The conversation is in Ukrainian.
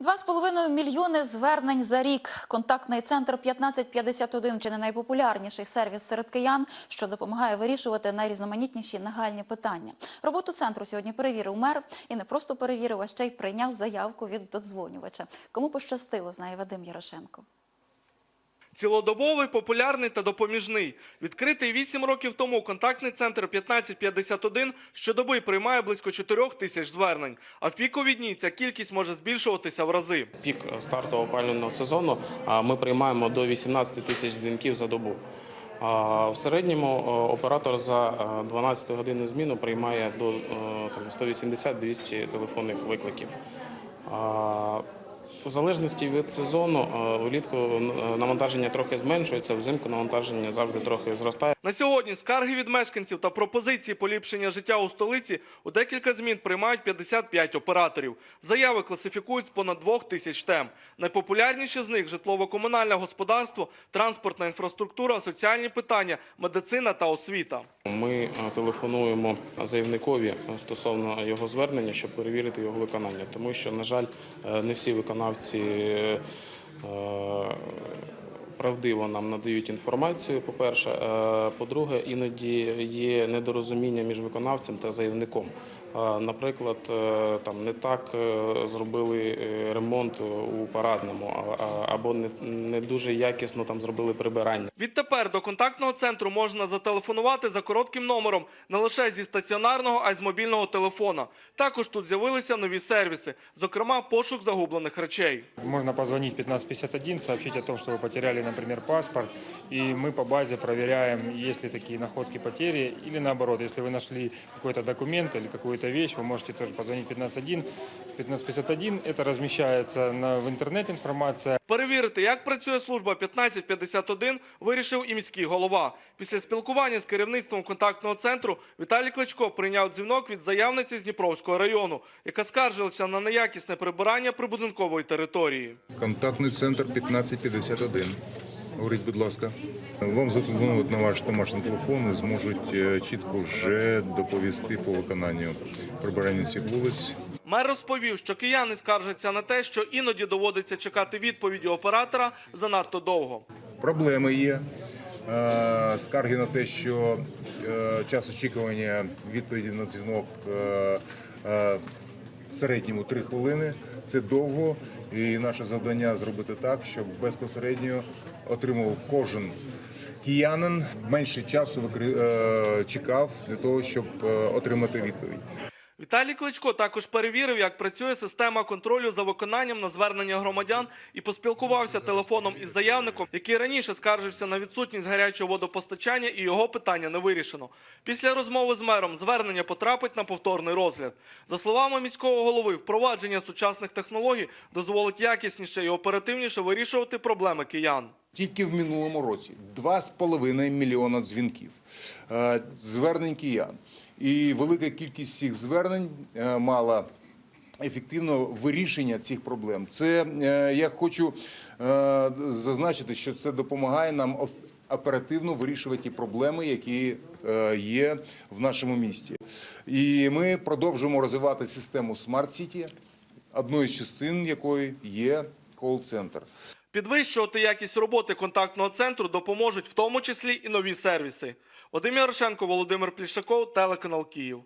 Два з половиною мільйони звернень за рік. Контактний центр 1551 чи не найпопулярніший сервіс серед киян, що допомагає вирішувати найрізноманітніші нагальні питання. Роботу центру сьогодні перевірив мер і не просто перевірив, а ще й прийняв заявку від додзвонювача. Кому пощастило, знає Вадим Ярошенко. Цілодобовий, популярний та допоміжний. Відкритий 8 років тому контактний центр 1551 щодоби приймає близько 4 тисяч звернень. А в пікові дні ця кількість може збільшуватися в рази. Пік старту опалювального сезону ми приймаємо до 18 тисяч дзвінків за добу. В середньому оператор за 12 годинну зміну приймає до е, там, 180-200 телефонних викликів. В залежності від сезону е, влітку е, навантаження трохи зменшується, взимку навантаження завжди трохи зростає. На сьогодні скарги від мешканців та пропозиції поліпшення життя у столиці у декілька змін приймають 55 операторів. Заяви класифікують з понад 2 тисяч тем. Найпопулярніші з них – житлово-комунальне господарство, транспортна інфраструктура, соціальні питання, медицина та освіта. Ми е, телефонуємо заявникові стосовно його звернення, щоб перевірити його виконання, тому що, на жаль, не всі виконавці е, правдиво нам надають інформацію. По-перше, Е, по-друге, іноді є недорозуміння між виконавцем та заявником. Е, Наприклад, е, там не так зробили ремонт у парадному, або не, не дуже якісно там зробили прибирання. Відтепер до контактного центру можна зателефонувати за коротким номером не лише зі стаціонарного, а й з мобільного телефона. Також тут з'явилися нові сервіси, зокрема пошук загублених речей. Можно позвонить 1551, сообщить о том, что вы потеряли, например, паспорт, и мы по базе проверяем, есть ли такие находки потери, или наоборот, если вы нашли какой-то документ или какую-то вещь, вы можете тоже позвонить 1551. 1551 это размещается на, в интернете информация, Перевірити, як працює служба 1551, вирішив і міський голова. Після спілкування з керівництвом контактного центру Віталій Кличко прийняв дзвінок від заявниці з Дніпровського району, яка скаржилася на неякісне прибирання прибудинкової території. Контактний центр 1551. Говоріть, будь ласка. Вам зателефонують на ваш домашній телефон і зможуть е, чітко вже доповісти по виконанню прибирання цих вулиць. Мер розповів, що кияни скаржаться на те, що іноді доводиться чекати відповіді оператора занадто довго. Проблеми є. Е, Скарги на те, що е, час очікування відповіді на дзвінок е, в середньому 3 хвилини. Це довго, і наше завдання зробити так, щоб безпосередньо отримував кожен киянин менше часу чекав для того, щоб отримати відповідь. Віталій Кличко також перевірив, як працює система контролю за виконанням на звернення громадян і поспілкувався телефоном із заявником, який раніше скаржився на відсутність гарячого водопостачання і його питання не вирішено. Після розмови з мером звернення потрапить на повторний розгляд. За словами міського голови, впровадження сучасних технологій дозволить якісніше і оперативніше вирішувати проблеми киян. Тільки в минулому році 2,5 мільйона дзвінків, е, звернень киян. І велика кількість цих звернень е, мала ефективне вирішення цих проблем. Це е, я хочу е, зазначити, що це допомагає нам оперативно вирішувати ті проблеми, які є в нашому місті. І ми продовжуємо розвивати систему Smart City, одною з частин якої є кол-центр. Підвищувати якість роботи контактного центру допоможуть в тому числі і нові сервіси. Вадим Ярошенко, Володимир Плішаков, телеканал Київ.